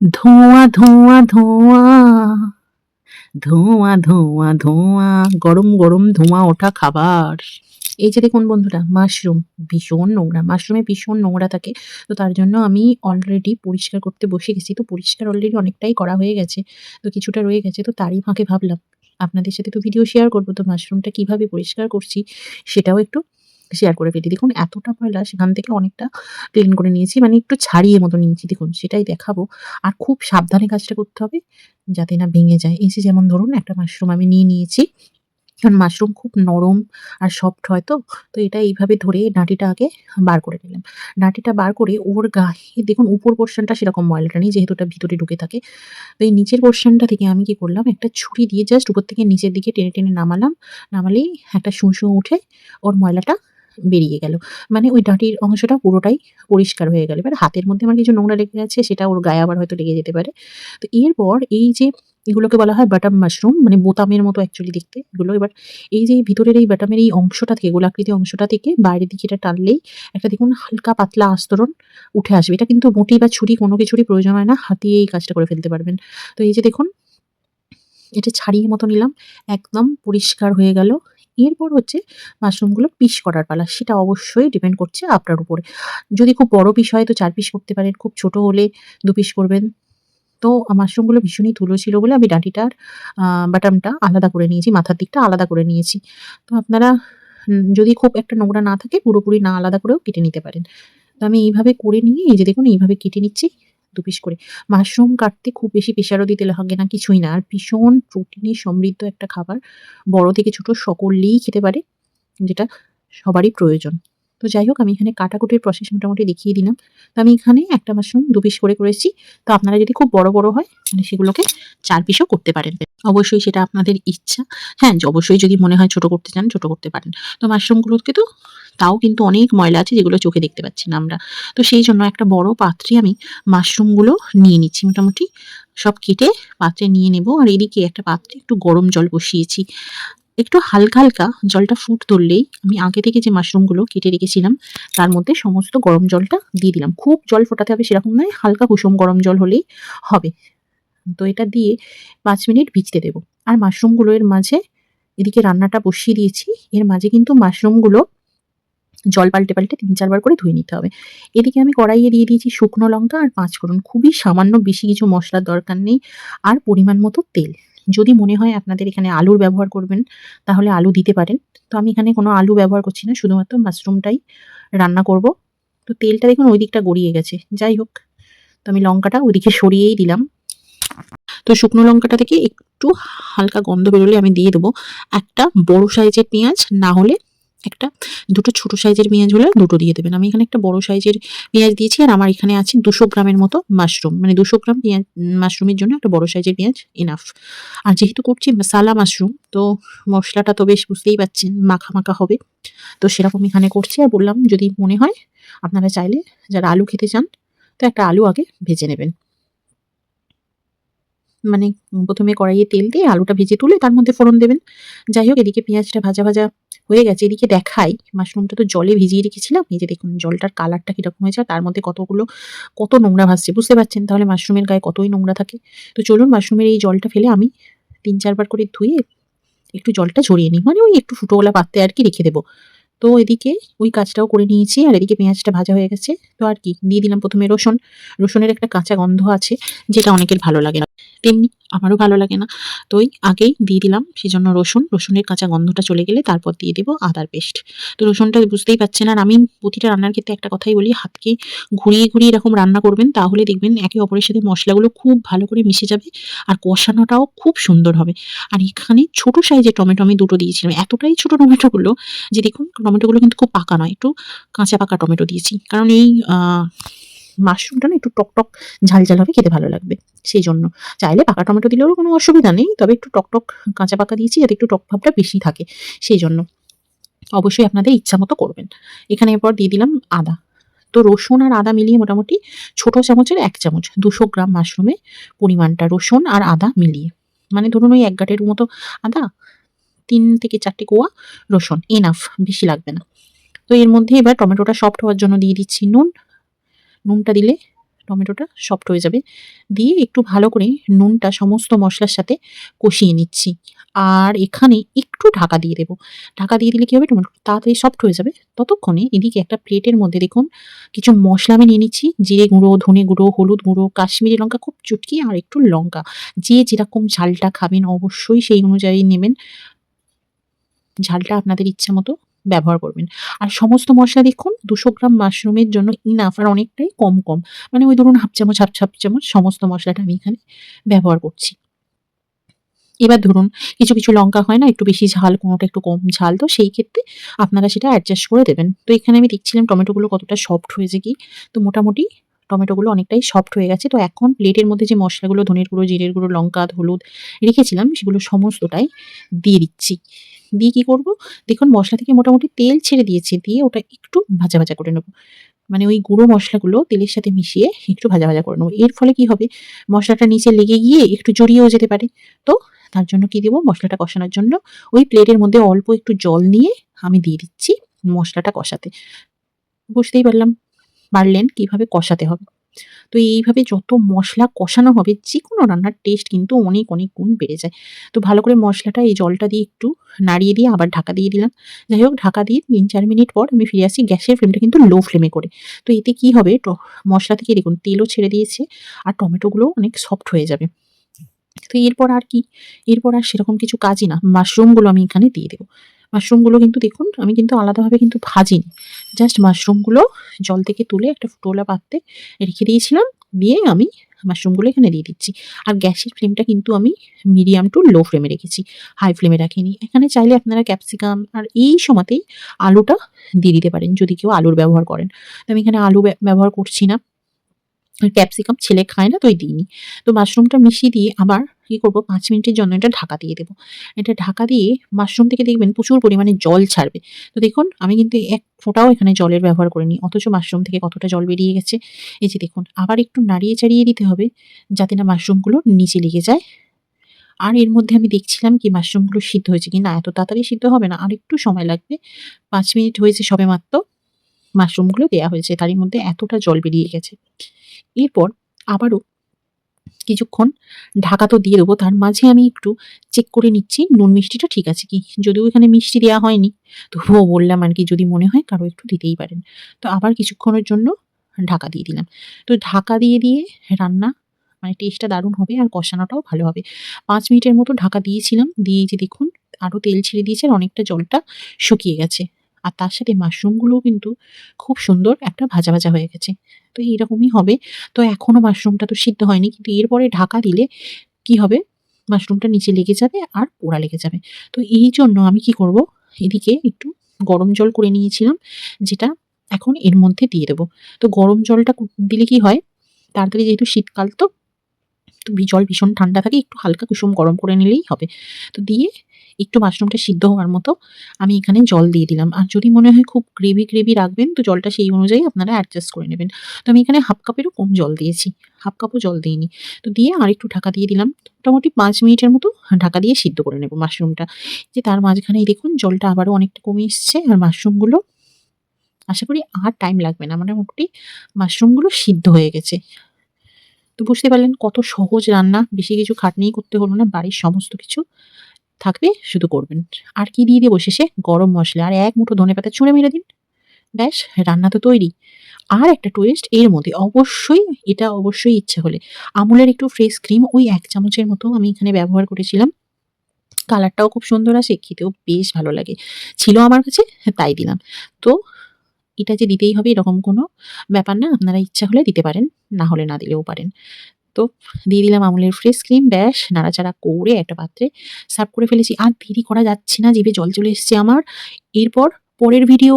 ধোঁয়া ধোঁয়া ধোঁয়া। ধোঁয়া ধোঁয়া ধোঁয়া। গরম গরম, ধোঁয়া, ওঠা খাবার। এই যে দেখুন বন্ধুরা, মাশরুম ভীষণ নোংরা। মাশরুমে ভীষণ নোংরা থাকে। তো তার জন্য আমি অলরেডি পরিষ্কার করতে বসে গেছি। তো পরিষ্কার অলরেডি অনেকটাই করা হয়ে গেছে। তো কিছুটা রয়ে গেছে। তো তারই ফাঁকে ভাবলাম, আপনাদের সাথে তো ভিডিও শেয়ার করব। তো মাশরুমটা কীভাবে পরিষ্কার করছি, সেটাও একটু শেয়ার করে ফেলি। দেখুন, এতটা ময়লা সেখান থেকে অনেকটা ক্লিন করে নিয়েছি মানে একটু ছাড়িয়ে মতো নিয়েছি। দেখুন, সেটাই দেখাবো। আর খুব সাবধানে কাজটা করতে হবে যাতে না ভেঙে যায়। এই যে যেমন ধরুন, একটা মাশরুম আমি নিয়ে নিয়েছি। কারণ মাশরুম খুব নরম আর সফট হয় তো তো এটা এইভাবে ধরে ডাঁটিটা আগে বার করে নিলাম। ডাঁটিটা বার করে ওর গায়ে, দেখুন, উপর পোর্শনটা সেরকম ময়লাটা নেই, যেহেতু ওটা ভিতরে ঢুকে থাকে। তো এই নিচের পোর্শনটা থেকে আমি কি করলাম, একটা ছুরি দিয়ে জাস্ট উপর থেকে নিচের দিকে টেনে টেনে নামালাম। নামালেই একটা শুঁ উঠে ওর ময়লাটা বেরিয়ে গেল। মানে ওই ডাঁটির অংশটা পুরোটাই পরিষ্কার হয়ে গেল। এবার হাতের মধ্যে আমার কিছু নোংরা লেগে গেছে সেটা ওর গায়ে আবার হয়তো লেগে যেতে পারে। তো এরপর এই যে এগুলোকে বলা হয় বাটাম মাশরুম মানে বোতামের মতো অ্যাকচুয়ালি দেখতে এগুলো। এবার এই যে ভিতরের এই বাটামের এই অংশটা থেকে, গোলাকৃতি অংশটা থেকে বাইরের দিকে এটা টানলেই একটা দেখুন হালকা পাতলা আস্তরণ উঠে আসবে। এটা কিন্তু মোটি বা ছুরি কোনো কিছুরই প্রয়োজন হয় না, হাতিয়ে এই কাজটা করে ফেলতে পারবেন। তো এই যে দেখুন, এটা ছাড়িয়ে মতো নিলাম, একদম পরিষ্কার হয়ে গেল। এরপর হচ্ছে মাশরুমগুলো পিস করার পালা। সেটা অবশ্যই ডিপেন্ড করছে আপনার উপরে। যদি খুব বড় পিস হয় তো চার পিস করতে পারেন, খুব ছোট হলে দু পিস করবেন। তো মাশরুমগুলো ভীষণই ধুলো ছিল বলে আমি ডাঁটিটার বাটামটা আলাদা করে নিয়েছি, মাথার দিকটা আলাদা করে নিয়েছি। তো আপনারা যদি খুব একটা নোংরা না থাকে পুরোপুরি না আলাদা করেও কেটে নিতে পারেন। তো আমি এইভাবে করে নিয়ে এই যে দেখুন এইভাবে কেটে নিচ্ছি। দু পিস করে। মাশরুম কাটতে খুব বেশি প্রেশারও দিতে লাগে না, কিছুই না। আর ভীষণ প্রোটিনে সমৃদ্ধ একটা খাবার। বড় থেকে ছোট সকলেই খেতে পারে, যেটা সবারই প্রয়োজন। তো যাই হোক, আমি এখানে কাটাকুটির প্রসেস মোটামুটি দেখিয়ে দিলাম। তো আমি এখানে একটা মাশরুম দু পিস করে করেছি। তো আপনারা যদি খুব বড় বড় হয় মানে সেগুলোকে চার পিসও করতে পারেন। অবশ্যই সেটা আপনাদের ইচ্ছা। হ্যাঁ অবশ্যই যদি মনে হয় ছোট করতে চান, ছোট করতে পারেন। তো মাশরুমগুলোকে তো তাও কিন্তু অনেক ময়লা আছে যেগুলো চোখে দেখতে পাচ্ছি না আমরা। তো সেই জন্য একটা বড় পাত্রে আমি মাশরুমগুলো নিয়ে নিচ্ছি মোটামুটি। সব কেটে পাত্রে নিয়ে নেব। আর এদিকে একটা পাত্রে একটু গরম জল বসিয়েছি। একটু হালকা হালকা জলটা ফুট ধরলেই আমি আগে থেকে যে মাশরুমগুলো কেটে রেখেছিলাম, তার মধ্যে সমস্ত গরম জলটা দিয়ে দিলাম। খুব জল ফোটাতে হবে সেরকম নয়, হালকা কুসুম গরম জল হলেই হবে। তো এটা দিয়ে পাঁচ মিনিট ভিজতে দেবো। আর মাশরুমগুলো এর মাঝে এদিকে রান্নাটা বসিয়ে দিয়েছি। এর মাঝে কিন্তু মাশরুমগুলো জল পাল্টে পাল্টে তিন চারবার করে ধুয়ে নিতে হবে। এদিকে আমি কড়াইয়ে দিয়ে দিয়েছি শুকনো লঙ্কা আর পাঁচ ফোড়ন। খুবই সামান্য বেশি কিছু মশলার দরকার নেই আর পরিমাণ মতো তেল। যদি মনে হয় আপনাদের এখানে আলুর ব্যবহার করবেন, তাহলে আলু দিতে পারেন। তো আমি এখানে কোনো আলু ব্যবহার করছি না, শুধুমাত্র মাশরুমটাই রান্না করব। তো তেলটা দেখুন ওই দিকটা গড়িয়ে গেছে। যাই হোক, তো আমি লঙ্কাটা ওইদিকে সরিয়েই দিলাম। তো শুকনো লঙ্কাটা থেকে একটু হালকা গন্ধ বেরোলে আমি দিয়ে দেবো একটা বড় সাইজের পেঁয়াজ, না হলে একটা দুটো ছোট সাইজের পেঁয়াজ হলে দুটো দিয়ে দেবেন। আমি এখানে একটা বড় সাইজের পেঁয়াজ দিয়েছি আর আমার এখানে আছে দুশো গ্রামের মতো মাশরুম। মানে দুশো গ্রাম পেঁয়াজ, মাশরুমের জন্য একটা বড় সাইজের পেঁয়াজ এনাফ আর যেহেতু করছি মশালা মাশরুম, তো মশলাটা তো বেশ বুঝতেই পারছেন মাখা মাখা হবে। তো সেরকম এখানে করছি আর বললাম যদি মনে হয় আপনারা চাইলে যারা আলু খেতে চান, তো একটা আলু আগে ভেজে নেবেন। মানে প্রথমে কড়াইয়ে তেল দিয়ে আলুটা ভেজে তুলে তার মধ্যে ফোড়ন দেবেন। যাই হোক, এদিকে পেঁয়াজটা ভাজা ভাজা হয়ে গেছে। এদিকে দেখাই, মাশরুমটা তো জলে ভিজিয়ে রেখেছিলাম। এই যে দেখুন, জলটার কালারটা কীরকম হয়েছে তার মধ্যে কতগুলো, কত নোংরা ভাসছে বুঝতে পারছেন? তাহলে মাশরুমের গায়ে কতই নোংরা থাকে। তো চলুন, মাশরুমের এই জলটা ফেলে আমি তিন চারবার করে ধুয়ে একটু জলটা ঝরিয়ে নিই। মানে ওই একটু ফুটোওয়ালা পাত্রে আর কি রেখে দেবো। তো এদিকে ওই কাজটাও করে নিয়েছি, আর এদিকে পেঁয়াজটা ভাজা হয়ে গেছে। তো আর কি, দিয়ে দিলাম প্রথমে রসুন। রসুনের একটা কাঁচা গন্ধ আছে, যেটা অনেকের ভালো লাগে না। তেমনি আমারও ভালো লাগে না। তো ওই আগেই দিয়ে দিলাম সেই জন্য রসুন, রসুনের কাঁচা গন্ধটা চলে গেলে তারপর দিয়ে দেবো আদার পেস্ট। তো রসুনটা বুঝতেই পারছেন আর আমি প্রতিটা রান্নার ক্ষেত্রে একটা কথাই বলি, হাতকে ঘুরিয়ে ঘুরিয়ে এরকম রান্না করবেন, তাহলে দেখবেন একে অপরের সাথে মশলাগুলো খুব ভালো করে মিশে যাবে আর কষানোটাও খুব সুন্দর হবে। আর এখানে ছোট সাইজের টমেটো আমি দুটো দিয়েছিলাম, এতটাই ছোট টমেটোগুলো যে দেখুন, টমেটোগুলো কিন্তু খুব পাকা নয়, একটু কাঁচা পাকা টমেটো দিয়েছি। কারণ এই মাশরুমটা না একটু টক টক, ঝাল ঝাল হবে, খেতে ভালো লাগবে। সেই জন্য চাইলে পাকা টমেটো দিলেও কোনো অসুবিধা নেই, তবে একটু টক টক কাঁচা পাকা দিয়েছি, যাতে একটু টক ভাবটা বেশি থাকে। সেই জন্য অবশ্যই আপনাদের ইচ্ছা মতো করবেন। এখানে এরপর দিয়ে দিলাম আদা। তো রসুন আর আদা মিলিয়ে মোটামুটি ছোট চামচের এক চামচ, দুশো গ্রাম মাশরুমে পরিমাণটা রসুন আর আদা মিলিয়ে। মানে ধরুন ওই এক গাঁটের মতো আদা, তিন থেকে চারটে কোয়া রসুন এনাফ বেশি লাগবে না। তো এর মধ্যে এবার টমেটোটা সফট হওয়ার জন্য দিয়ে দিচ্ছি নুন নুনটা দিলে টমেটোটা সফট হয়ে যাবে। দিয়ে একটু ভালো করে নুনটা সমস্ত মশলার সাথে কষিয়ে নিচ্ছি। আর এখানে একটু ঢাকা দিয়ে দেবো। ঢাকা দিয়ে দিলে কী হবে? টমেটো তাড়াতাড়ি সফট হয়ে যাবে। ততক্ষণে এদিকে একটা প্লেটের মধ্যে দেখুন, কিছু মশলা আমি নিয়ে নিচ্ছি। জিরে গুঁড়ো, ধনে গুঁড়ো, হলুদ গুঁড়ো, কাশ্মীরি লঙ্কা, খুব চুটকি আর একটু লঙ্কা। যে যেরকম ঝালটা খাবেন অবশ্যই সেই অনুযায়ী নেবেন। ঝালটা আপনাদের ইচ্ছা মতো ব্যবহার করবেন। আর সমস্ত মশলা দেখুন, দুশো গ্রাম মাশরুমের জন্য ইনাফ আর অনেকটাই কম কম। মানে ওই ধরুন হাফ চামচ, হাফ হাফ চামচ সমস্ত মশলাটা আমি এখানে ব্যবহার করছি। এবার ধরুন কিছু কিছু লঙ্কা হয় না, একটু বেশি ঝাল, কোনোটা একটু কম ঝাল, তো সেই ক্ষেত্রে আপনারা সেটা অ্যাডজাস্ট করে দেবেন। তো এখানে আমি দেখছিলাম টমেটোগুলো কতটা সফট হয়েছে কি? তো মোটামুটি টমেটোগুলো অনেকটাই সফট হয়ে গেছে। তো এখন প্লেটের মধ্যে যে মশলাগুলো ধনের গুঁড়ো জিরের গুঁড়ো লঙ্কা, হলুদ রেখেছিলাম, সেগুলো সমস্তটাই দিয়ে দিচ্ছি। দিয়ে কী করব? দেখুন, মশলা থেকে মোটামুটি তেল ছেড়ে দিয়েছে, দিয়ে ওটা একটু ভাজা ভাজা করে নেব। মানে ওই গুঁড়ো মশলাগুলো তেলের সাথে মিশিয়ে একটু ভাজা ভাজা করে নেব। এর ফলে কি হবে? মশলাটা নিচে লেগে গিয়ে একটু জড়িয়েও যেতে পারে। তো তার জন্য কি দেবো? মশলাটা কষানোর জন্য ওই প্লেটের মধ্যে অল্প একটু জল নিয়ে আমি দিয়ে দিচ্ছি মশলাটা কষাতে। বুঝতেই পারলাম, পারলেন কীভাবে কষাতে হবে। তো এইভাবে যত মশলা কষানো হবে যে কোনো রান্নার টেস্ট কিন্তু অনেক অনেক গুণ বেড়ে যায়। তো ভালো করে মশলাটা, এই জলটা দিয়ে একটু নাড়িয়ে দিয়ে আবার ঢাকা দিয়ে দিলাম। যাই হোক, ঢাকা দিয়ে তিন, চার মিনিট পর আমি ফিরে আসি গ্যাসের ফ্লেমটা কিন্তু লো ফ্লেমে করে। তো এতে কি হবে মশলা থেকে দেখুন তেলও ছেড়ে দিয়েছে আর টমেটোগুলো অনেক সফট হয়ে যাবে। তো এরপর আর কি? এরপর আর সেরকম কিছু কাজই না। মাশরুমগুলো আমি এখানে দিয়ে দেবো। মাশরুমগুলো কিন্তু দেখুন, আমি কিন্তু আলাদাভাবে কিন্তু ভাজিনি। জাস্ট মাশরুমগুলো জল থেকে তুলে একটা ফুটোলা পাত্রে রেখে দিয়েছিলাম, দিয়ে আমি মাশরুমগুলো এখানে দিয়ে দিচ্ছি। আর গ্যাসের ফ্লেমটা কিন্তু আমি মিডিয়াম টু লো ফ্লেমে রেখেছি হাই ফ্লেমে রাখিনি। এখানে চাইলে আপনারা ক্যাপসিকাম আর এই সময়তেই আলুটা দিয়ে দিতে পারেন, যদি কেউ আলুর ব্যবহার করেন। তো আমি এখানে আলু ব্য- ব্যবহার করছি না। ক্যাপসিকাম ছেলে খায় না তো দিইনি। তো মাশরুমটা মিশিয়ে দিয়ে আবার কী করব, পাঁচ মিনিটের জন্য এটা ঢাকা দিয়ে দেবো। এটা ঢাকা দিয়ে মাশরুম থেকে দেখবেন প্রচুর পরিমাণে জল ছাড়বে। তো দেখুন, আমি কিন্তু এক ফোঁটাও এখানে জলের ব্যবহার করিনি, অথচ মাশরুম থেকে কতটা জল বেরিয়ে গেছে। এই যে দেখুন, আবার একটু নাড়িয়ে চাড়িয়ে দিতে হবে, যাতে না মাশরুমগুলো নিচে লেগে যায়। আর এর মধ্যে আমি দেখছিলাম কি মাশরুমগুলো সিদ্ধ হয়েছে কি না এত তাড়াতাড়ি সিদ্ধ হবে না, আর একটু সময় লাগবে। পাঁচ মিনিট হয়েছে সবে মাত্র। মাশরুমগুলো দেওয়া হয়েছে। তারই মধ্যে এতটা জল বেরিয়ে গেছে। এরপর আবারও কিছুক্ষণ ঢাকা তো দিয়ে দেবো, তার মাঝে আমি একটু চেক করে নিচ্ছি, নুন মিষ্টিটা ঠিক আছে কি? যদিও এখানে মিষ্টি দেওয়া হয়নি, তবুও বললাম আর কি যদি মনে হয় কারও একটু দিতেই পারেন। তো আবার কিছুক্ষণের জন্য ঢাকা দিয়ে দিলাম। তো ঢাকা দিয়ে দিয়ে রান্না মানে টেস্টটা দারুণ হবে আর কষানোটাও ভালো হবে। পাঁচ মিনিটের মতো ঢাকা দিয়েছিলাম, দিয়ে যে দেখুন, আরও তেল ছেড়ে দিয়েছে আর অনেকটা জলটা শুকিয়ে গেছে। আর তার সাথে মাশরুমগুলোও কিন্তু খুব সুন্দর একটা ভাজা ভাজা হয়ে গেছে। তো এইরকমই হবে। তো এখনও মাশরুমটা তো সিদ্ধ হয়নি, কিন্তু এরপরে ঢাকা দিলে কি হবে? মাশরুমটা নিচে লেগে যাবে আর পোড়া লেগে যাবে। তো এই জন্য আমি কি করব? এদিকে একটু গরম জল করে নিয়েছিলাম, যেটা এখন এর মধ্যে দিয়ে দেবো। তো গরম জলটা দিলে কি হয়? তাড়াতাড়ি যেহেতু শীতকাল তো ভি- জল ভীষণ ঠান্ডা থাকে, একটু হালকা কুসুম গরম করে নিলেই হবে। তো দিয়ে একটু মাশরুমটা সিদ্ধ হওয়ার মতো আমি এখানে জল দিয়ে দিলাম। আর যদি মনে হয় খুব গ্রেভি গ্রেভি রাখবেন, তো জলটা সেই অনুযায়ী আপনারা অ্যাডজাস্ট করে নেবেন। তো আমি এখানে হাফ কাপেরও কম জল দিয়েছি হাফ কাপও জল দিইনি। তো দিয়ে আর একটু ঢাকা দিয়ে দিলাম। মোটামুটি পাঁচ মিনিটের মতো ঢাকা দিয়ে সিদ্ধ করে নেব মাশরুমটা। যে তার মাঝখানেই দেখুন জলটা আবারও অনেকটা কমে এসছে আর মাশরুমগুলো আশা করি আর টাইম লাগবে না। মোটামুটি মাশরুমগুলো সিদ্ধ হয়ে গেছে। তো বুঝতে পারলেন কত সহজ রান্না, বেশি কিছু খাটনিই করতে হলো না, বাড়ির সমস্ত কিছু থাকবে শুধু করবেন। আর কি দিয়ে দেবো শেষে? গরম মশলা। আর এক মুঠো ধনে পাতা ছুঁড়ে মেরে দিন। ব্যাস, রান্না তো তৈরি। আর একটা টুইস্ট এর মধ্যে অবশ্যই, এটা অবশ্যই ইচ্ছে হলে। আমুলের একটু ফ্রেশ ক্রিম ওই এক চামচের মতো আমি এখানে ব্যবহার করেছিলাম। কালারটাও খুব সুন্দর আসে, খেতেও বেশ ভালো লাগে। ছিল আমার কাছে, তাই দিলাম। তো এটা যে দিতেই হবে এরকম কোনো ব্যাপার না। আপনারা ইচ্ছা হলে দিতে পারেন, না হলে না দিলেও পারেন। তো দিয়ে দিলাম আমুলের ফ্রেশ ক্রিম, ব্যাস, নাড়াচাড়া করে একটা পাত্রে সার্ভ করে ফেলেছি। আর দেরি করা যাচ্ছে না, জিভে জল চলে এসছে আমার। এরপর পরের ভিডিও